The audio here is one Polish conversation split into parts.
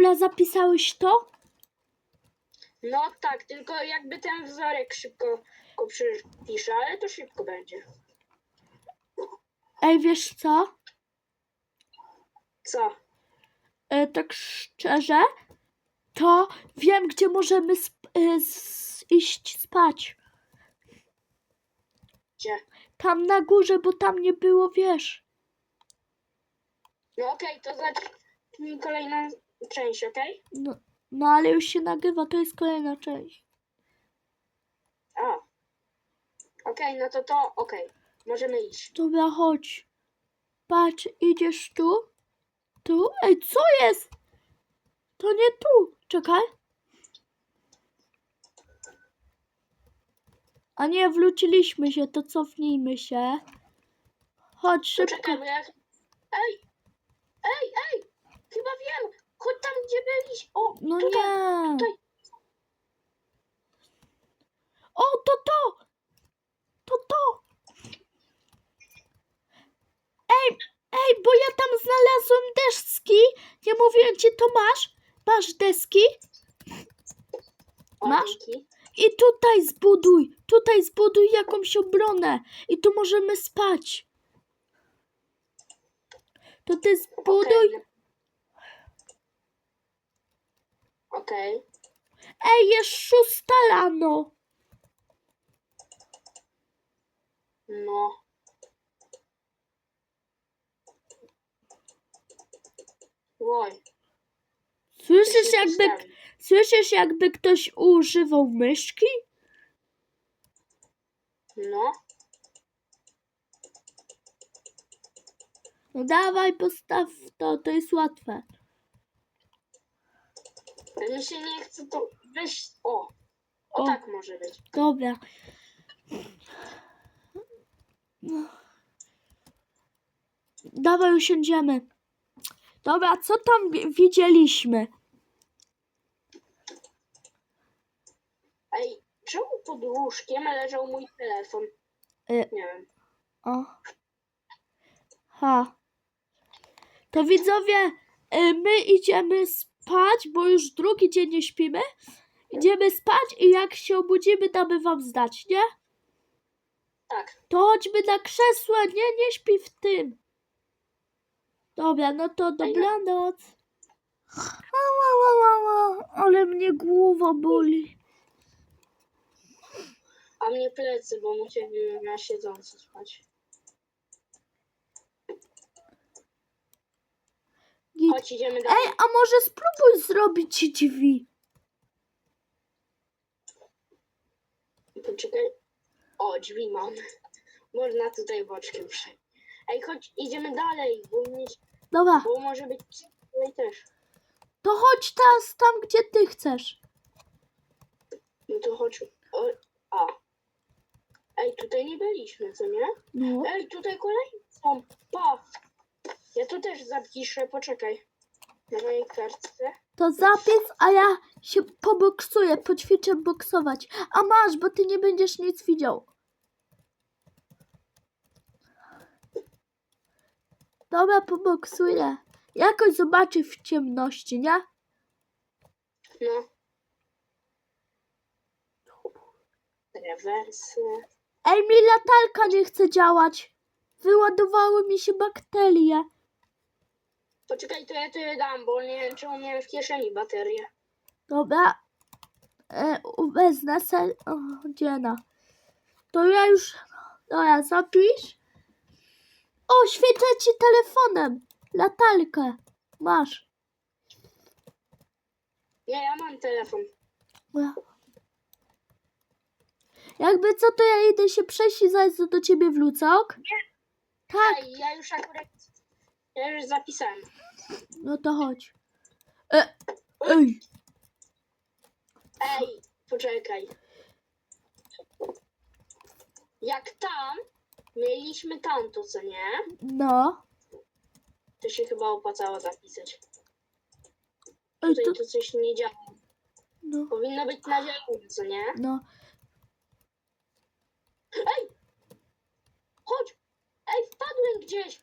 Dobra, zapisałeś to? No tak, tylko jakby ten wzorek szybko go przypiszę, ale to szybko będzie. Ej, wiesz co? Co? E, tak szczerze, to wiem, gdzie możemy sp- e, iść spać. Gdzie? Tam na górze, bo tam nie było, wiesz. No okej, to zacznij kolejną część, okej? No, no ale już się nagrywa, to jest kolejna część. A. Okej, no to to okej. Możemy iść. Dobra, chodź. Patrz, idziesz tu? Tu? Ej, co jest? To nie tu. Czekaj. A nie, wróciliśmy się, to cofnijmy się. Chodź szybko. Bo ja... Ej! Ej, ej! Chyba wiem! Chodź tam, gdzie byliśmy. O, No tutaj, nie. tutaj. O, to to! To to! Ej, ej, bo ja tam znalazłem deski. Nie mówiłem ci, to masz? Masz deski? O, Masz? dzięki. I tutaj zbuduj, tutaj zbuduj jakąś obronę i tu możemy spać. To ty zbuduj. Okej. Ej, jest szósta rano. No. Oj. Słyszysz jakby, słyszysz jakby ktoś używał myszki? No. No dawaj, postaw to, to jest łatwe. Się nie chce to... Weź... O. O, O. tak może być. Dobra. No. Dawaj, usiądziemy. Dobra, co tam wi- widzieliśmy? Ej, czemu pod łóżkiem leżał mój telefon? Y. Nie wiem. O. Ha. To widzowie, y, my idziemy spać, bo już drugi dzień nie śpimy. Idziemy spać i jak się obudzimy, damy wam znać, nie? Tak. To chodźmy na krzesło, nie, nie śpi w tym. Dobra, no to dobranoc. Ała, ała, ała, ale mnie głowa boli. A mnie plecy, bo musiałbym na siedząco spać. Git. Chodź, idziemy dalej. Ej, a może spróbuj zrobić ci drzwi? Poczekaj. O, drzwi mam. Można tutaj boczkiem przejść. Ej, chodź, idziemy dalej, bo, mnie, Dobra, bo może być tutaj też. to chodź teraz tam, gdzie ty chcesz. No to chodź. O, a. Ej, tutaj nie byliśmy, co nie? No. Ej, tutaj kolejni są. Pa. Ja tu też zapiszę, poczekaj. Na mojej kartce. To zapis, a ja się poboksuję, poćwiczę boksować. A masz, bo ty nie będziesz nic widział. Dobra, poboksuję. Jakoś zobaczy w ciemności, nie? No. Rewersy. Ej, mi latarka nie chce działać. Wyładowały mi się bakterie. Poczekaj, to ja to je dam, bo nie wiem, czemu miałem w kieszeni baterię. Dobra. E, wezmę se... O, dziena. To ja już... Dobra, zapisz. O, świecę ci telefonem. Latarkę. Masz. Nie, ja mam telefon. Ja. Jakby co, to ja idę się przejść i zaraz do ciebie wrócę, ok? Tak, Ej, ja już akurat... Ja już zapisałem. no to chodź. E, ej, Ej, poczekaj. Jak tam mieliśmy tamto, co nie? no. To się chyba opłacało zapisać. Ej, Tutaj to, to coś nie działa. no, Powinno być na zielono, co nie? no. Ej! Chodź! Ej, wpadłem gdzieś!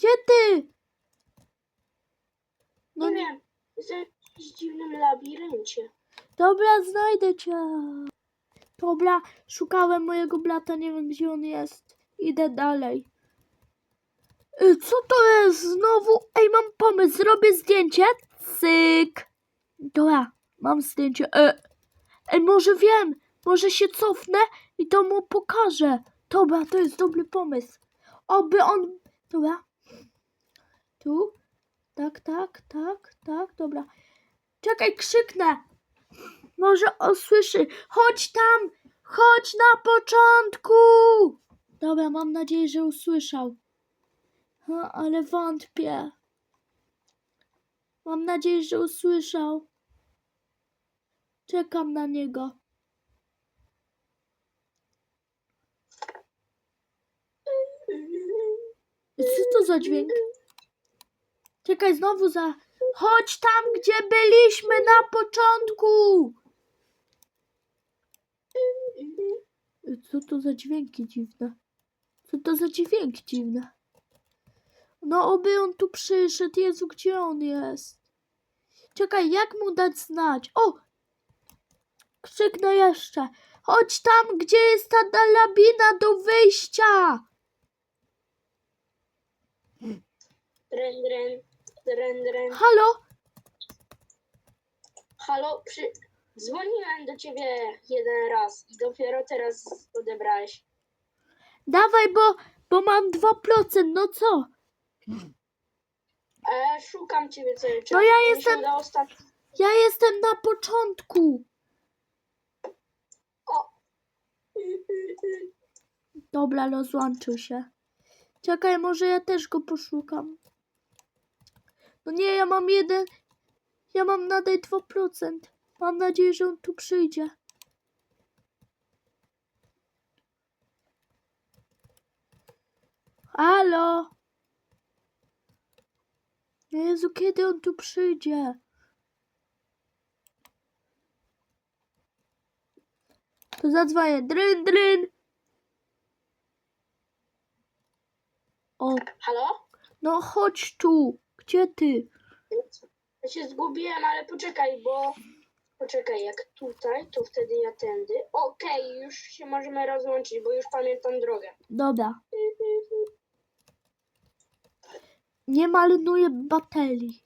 Gdzie ty? No Nie nie, wiem. Jestem labiryncie. Dobra, znajdę cię. Dobra, szukałem mojego brata, nie wiem gdzie on jest. Idę dalej. Y, Co to jest znowu? Ej, mam pomysł, zrobię zdjęcie. Cyk. Dobra, mam zdjęcie. E, ej, może wiem, może się cofnę i to mu pokażę. Dobra, to jest dobry pomysł. Oby on... Dobra. Tu. Tak, tak, tak, tak, dobra. Czekaj, krzyknę. Może usłyszy. Chodź tam! Chodź na początku! Dobra, mam nadzieję, że usłyszał. Ha, ale wątpię. Mam nadzieję, że usłyszał. Czekam na niego. Co to za dźwięk? Czekaj, znowu za. Chodź tam, gdzie byliśmy na początku! Co to za dźwięki dziwne? Co to za dźwięk dziwne? No, oby on tu przyszedł. Jezu, gdzie on jest? Czekaj, jak mu dać znać? O! Krzyknę jeszcze. Chodź tam, gdzie jest ta dalabina do wyjścia! Dren, dren, dren, dren. Halo? Halo, przy... dzwoniłem do ciebie jeden raz i dopiero teraz odebrałeś. Dawaj, bo, bo mam 2%, no co? E, szukam ciebie cały czas. No ja jestem- ostatnio- Ja jestem na początku. O! Dobra, rozłączył się. Czekaj, może ja też go poszukam. No nie, ja mam jeden. Ja mam nadal 2%. Mam nadzieję, że on tu przyjdzie. Halo? Jezu, kiedy on tu przyjdzie? To zadzwonię. Dryn, dryn. O, Halo? no chodź tu. Gdzie ty? Ja się zgubiłem, ale poczekaj, bo... Poczekaj, jak tutaj, to wtedy ja tędy. Okej, już się możemy rozłączyć, bo już pamiętam drogę. Dobra. Nie marnuję baterii.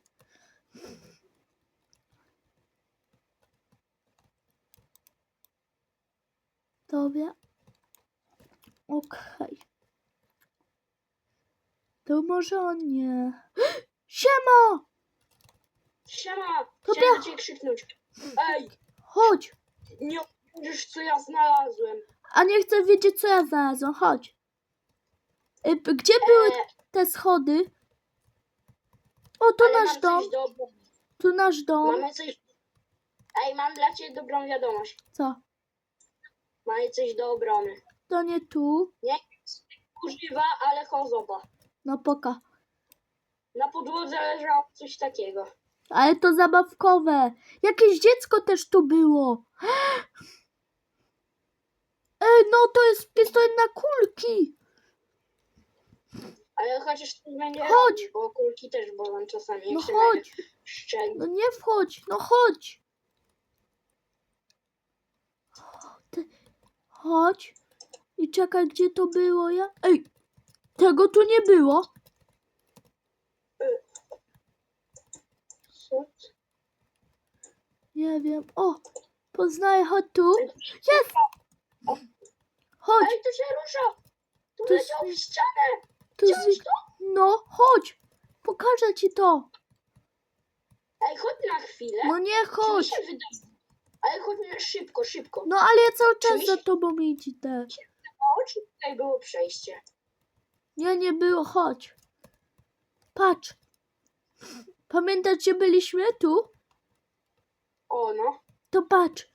Dobra. Okej. To może on nie. Siema! Siema! To Chciałem ja- do ciebie krzyknąć. Ej, Chodź! nie wiesz co ja znalazłem. A nie chcę wiedzieć, co ja znalazłam. Chodź. Y, p- Gdzie były E, te schody? O, to ale nasz mam dom. coś. Tu nasz dom. Mamy coś... Ej, mam dla ciebie dobrą wiadomość. Co? Mamy coś do obrony. To nie tu. Nie używa, ale chozoba. No poka. Na podłodze leżało coś takiego. Ale to zabawkowe. Jakieś dziecko też tu było. Ej, no to jest pistolet na kulki. Ale chociaż to będzie Chodź. robił, bo kulki też bolą czasami. No jak się chodź. No nie wchodź, no chodź. Ty, chodź. I czekaj, gdzie to było ja? Ej, tego tu nie było. Co? Nie wiem. O, poznaję, chodź tu. Jest! Chodź, Ej, to się rusza! Tu To leciał w jest- ścianę! tu Widziałeś to? No, chodź. Pokażę ci to. Ej, chodź na chwilę. No nie Czy mi chodź. się wydaje? Ale chodź na szybko, szybko. No ale ja cały czas za tobą idę. O, czy tutaj było przejście? Nie, nie było, chodź. Patrz. Pamiętasz, gdzie byliśmy? Tu? O, no. To patrz.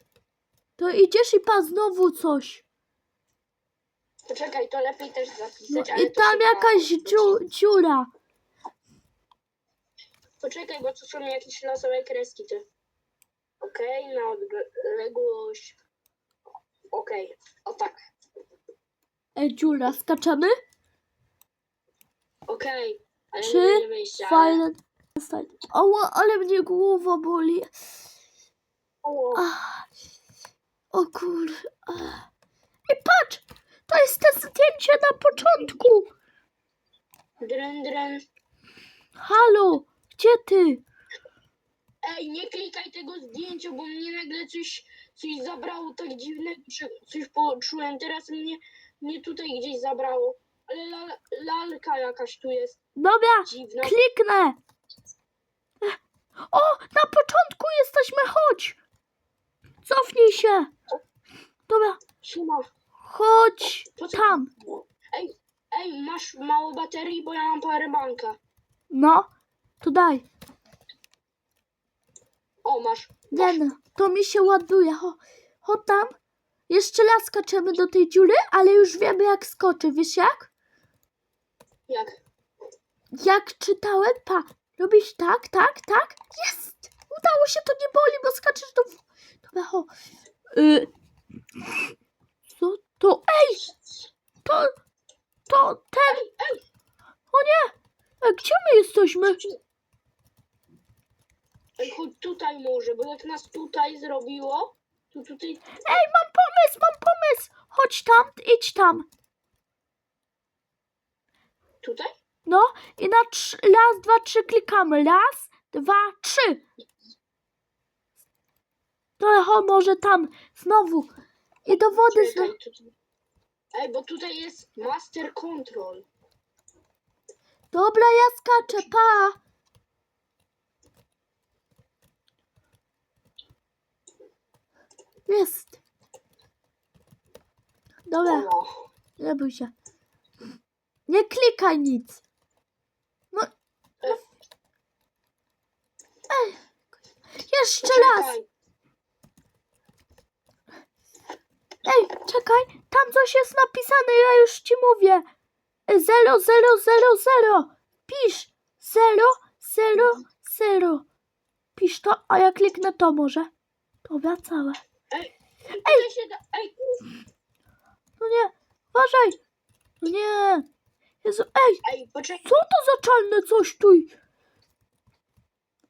To idziesz i pa znowu coś. Poczekaj, to lepiej też No zapisać. ale i to tam jakaś dziu, dziura. Poczekaj, bo to są jakieś losowe kreski. To... Okej, na odległość. Okej, o tak. Ej, dziura, skaczemy? Okej, ale Trzy, nie będzie wyjścia. Ale-. Ała, ale mnie głowa boli. O, Ach. O kur... Ach. I patrz! To jest te zdjęcie na początku! Dren, dren. Halo! Gdzie ty? Ej, nie klikaj tego zdjęcia, bo mnie nagle coś, coś zabrało tak dziwnego, coś poczułem. Teraz mnie, mnie tutaj gdzieś zabrało. Ale lal, lalka jakaś tu jest Dobra, dziwna. kliknę! O! Na początku jesteśmy, chodź! Cofnij się! Dobra, chodź tam! Ej, ej, masz mało baterii, bo ja mam powerbanka. No, to daj. O, masz. Nie no, to mi się ładuje. Ho, ho tam. Jeszcze raz skaczemy do tej dziury, ale już wiemy jak skoczy. Wiesz jak? Jak? Jak czytałem, pa. Robisz tak, tak, tak. Się, to nie boli, bo skaczesz do... Dobra, ho. Y... Co to? Ej! To... To ten... O nie! Ej, gdzie my jesteśmy? ej, chodź tutaj może, bo jak nas tutaj zrobiło, to tutaj... Ej, mam pomysł, mam pomysł! Chodź tam, idź tam. Tutaj? No i na trz- raz, dwa, trzy klikamy. Raz, dwa, trzy. To ho, może tam znowu. I do wody znowu. Ej, bo tutaj jest Master Control. Dobra, ja skaczę, pa. Jest. Dobra, nie bój się. Nie klikaj nic. No. no. Ej. Jeszcze raz. poczekaj. Ej, czekaj, tam coś jest napisane, ja już ci mówię. Zero, zero, zero, zero. Pisz. Zero, zero, zero. Pisz to, a ja kliknę to może. Dobra, całe. Ej, tutaj się da... Ej, No nie, uważaj. No nie. Jezu, ej, ej, co to za czarne coś tu?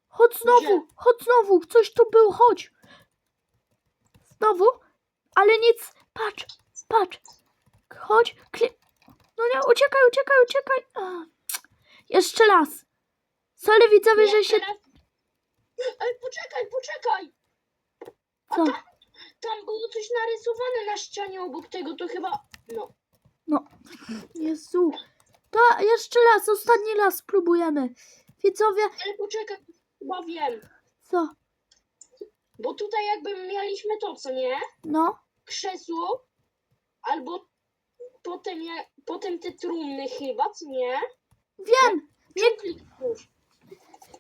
Chodź znowu, chodź znowu, coś tu był, chodź. Znowu, ale nic, patrz, patrz. Chodź, klik. No nie, uciekaj, uciekaj, uciekaj. A. Jeszcze raz. Sorry widzowie, że się... teraz- Ej, poczekaj, poczekaj. A Co? tam, tam było coś narysowane na ścianie obok tego, to chyba... No. No, Jezu. To jeszcze raz, ostatni raz spróbujemy. Widzowie, Ej, poczekaj, chyba wiem. co? Bo tutaj jakby mieliśmy to, co nie? No, Krzesło, albo potem, ja, potem te trumny chyba, co nie? wiem. Nie kliknąć.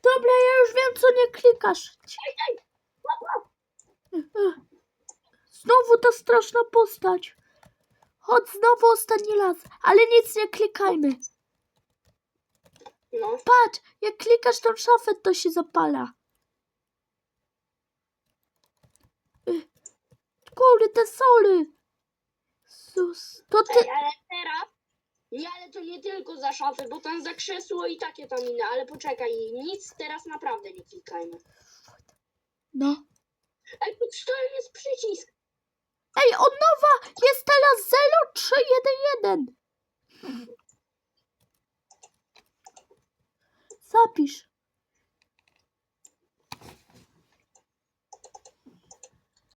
Dobra, ja już wiem, co nie klikasz. Ej, ej, łap, łap. Znowu ta straszna postać. Chodź znowu ostatni raz, ale nic nie klikajmy. No, Patrz, jak klikasz tą szafę, to się zapala. Y, Kurde, te soly. Sus, to ty... ej, ale teraz... Nie, ale to nie tylko za szafę, bo tam za krzesło i takie tam inne, ale poczekaj, nic teraz naprawdę nie klikajmy. No. Ej, pod stołem jest przycisk. Ej, od nowa jest teraz 0311. Zapisz.